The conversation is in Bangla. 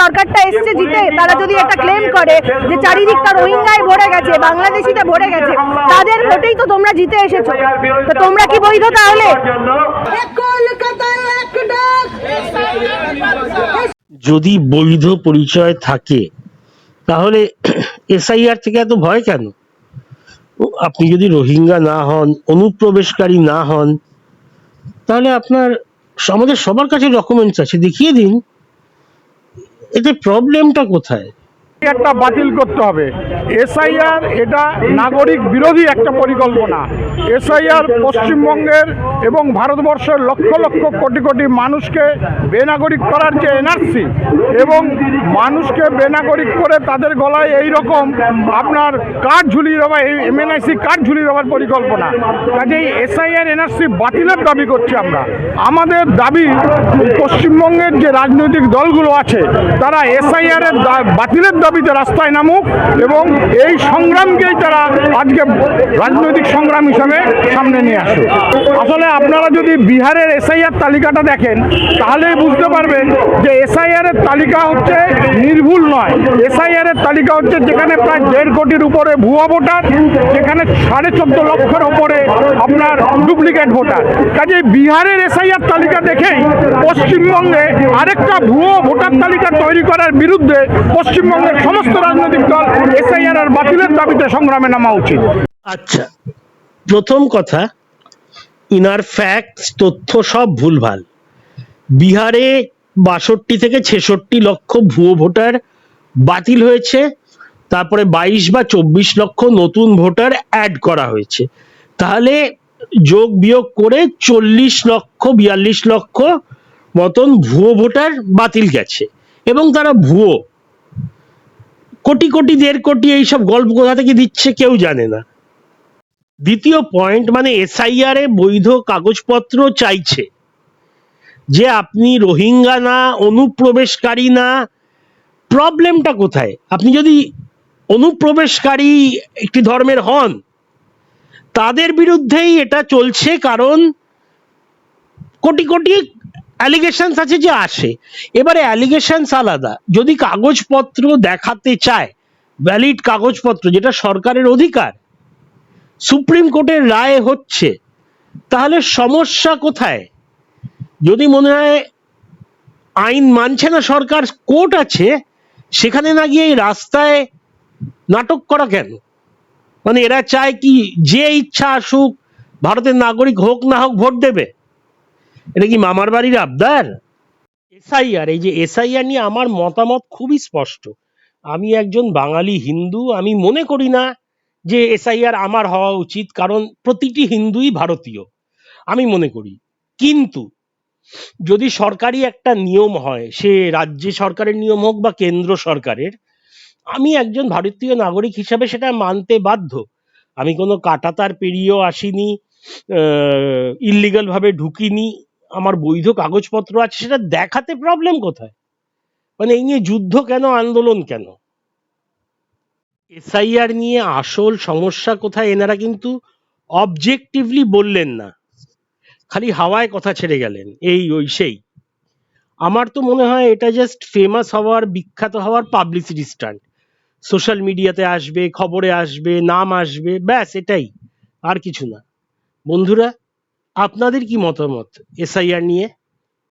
সরকারটা এসছে জিতে, তারা যদি একটা ক্লেম করে যে চারিদিকটা রোহিঙ্গায় ভরে গেছে, বাংলাদেশিতে ভরে গেছে, তাদের ভোটেই তো তোমরা জিতে এসেছ। তো তোমরা কি বৈধ তাহলে? যদি বৈধ পরিচয় থাকে, তাহলে এসআইআর থেকে এত ভয় কেন? আপনি যদি রোহিঙ্গা না হন, অনুপ্রবেশকারী না হন, তাহলে আপনার আমাদের সবার কাছে ডকুমেন্টস আছে, দেখিয়ে দিন। এতে প্রবলেমটা কোথায়? একটা বাতিল করতে হবে। এসআইআর এটা নাগরিক বিরোধী একটা পরিকল্পনা। এসআইআর পশ্চিমবঙ্গের এবং ভারতবর্ষের লক্ষ লক্ষ কোটি কোটি মানুষকে বেনাগরিক করার যে এনআরসি এবং মানুষকে বেনাগরিক করে তাদের গলায় এই রকম আপনার কার্ড ঝুলিয়ে দেওয়া, এই এমএনআইসি কার্ড ঝুলিয়ে দেওয়ার পরিকল্পনা। কাজেই এসআইআর এনআরসি বাতিলের দাবি করছি আমরা। আমাদের দাবি, পশ্চিমবঙ্গের যে রাজনৈতিক দলগুলো আছে, তারা এসআইআর এর বাতিলের দাবিতে রাস্তায় নামুক এবং এই সংগ্রামকেই তারা আজকে রাজনৈতিক সংগ্রাম হিসাবে সামনে নিয়ে আসুক। আসলে আপনারা যদি বিহারের এসআইআর তালিকাটা দেখেন তাহলে বুঝতে পারবেন যে এসআইআর এর তালিকা হচ্ছে নির্ভুল নয়। এসআইআর এর তালিকা হচ্ছে যেখানে প্রায় দেড় কোটির উপরে ভুয়া ভোটার, যেখানে সাড়ে চোদ্দ লক্ষের উপরে আপনার ডুপ্লিকেট ভোটার। কাজে বিহারের এসআইআর তালিকা দেখেই পশ্চিমবঙ্গে আরেকটা ভুয়ো ভোটার তালিকা তৈরি করার বিরুদ্ধে পশ্চিমবঙ্গের সমস্ত রাজনৈতিক দল এসআইআর আর বাতিলের দাবিতে সংগ্রামে নামা উচিত। আচ্ছা প্রথম কথা, ইনার ফ্যাক্টস তথ্য সব ভুলভাল। বিহারে বাষট্টি থেকে ছেষট্টি লক্ষ ভুয়ো ভোটার বাতিল হয়েছে, তারপরে বাইশ বা চব্বিশ লক্ষ নতুন ভোটার অ্যাড করা হয়েছে। তাহলে যোগ বিয়োগ করে চল্লিশ লক্ষ, বিয়াল্লিশ লক্ষ মতন ভুয়ো ভোটার বাতিল গেছে। এবং তারা ভুয়ো কোটি কোটি, দেড় কোটি এইসব গল্প কোথা থেকে দিচ্ছে কেউ জানে না। দ্বিতীয় পয়েন্ট মানে এসআইআর এ বৈধ কাগজপত্র চাইছে। যে আপনি রোহিঙ্গা না, অনুপ্রবেশকারী না প্রবলেমটা কোথায়? আপনি যদি অনুপ্রবেশকারী একটি ধর্মের হন, তাদের বিরুদ্ধেই এটা চলছে কারণ কোটি কোটি অ্যালিগেশনস আছে যে আসে। এবারে অ্যালিগেশনস আলাদা। যদি কাগজপত্র দেখাতে চায় ভ্যালিড কাগজপত্র, যেটা সরকারের অধিকার, সুপ্রিম কোর্টের রায় হচ্ছে, তাহলে সমস্যা কোথায়? যদি মনে হয় আইন মানছে না সরকার, কোর্ট আছে, সেখানে না গিয়ে রাস্তায় নাটক করা কেন? মানে এরা চায় কি যে ইচ্ছা আসুক, ভারতের নাগরিক হোক না হোক ভোট দেবে। এটা কি মামার বাড়ির আবদার? এসআইআর, এই যে এসআইআর নিয়ে আমার মতামত খুবই স্পষ্ট। আমি একজন বাঙালি হিন্দু, আমি মনে করি না যে এসআইআর আমার হওয়া উচিত, কারণ প্রতিটি হিন্দুই ভারতীয়, আমি মনে করি। কিন্তু যদি সরকারি একটা নিয়ম হয়, সে রাজ্য সরকারের নিয়ম হোক বা কেন্দ্র সরকারের, আমি একজন ভারতীয় নাগরিক হিসাবে সেটা মানতে বাধ্য। আমি কোনো কাটাতার পেরিয়েও আসিনি ইল্লিগাল ভাবে ঢুকিনি আমার বৈধ কাগজপত্র আছে, সেটা দেখাতে প্রবলেম কোথায়? মানে এই নিয়ে যুদ্ধ কেন, আন্দোলন কেন? এসআইআর নিয়ে আসল সমস্যা কোথায়, এনারা কিন্তু অবজেক্টিভলি বললেন না। খালি হাওয়ায় কথা ছেড়ে গেলেন, এই ওই সেই। আমার তো মনে হয় এটা জাস্ট ফেমাস হওয়ার, বিখ্যাত হওয়ার পাবলিসিটি স্টান্ট সোশ্যাল মিডিয়াতে আসবে, খবরে আসবে, নাম আসবে, ব্যাস, এটাই, আর কিছু না। বন্ধুরা আপনাদের কি মতামত? এসআইআর নিয়ে?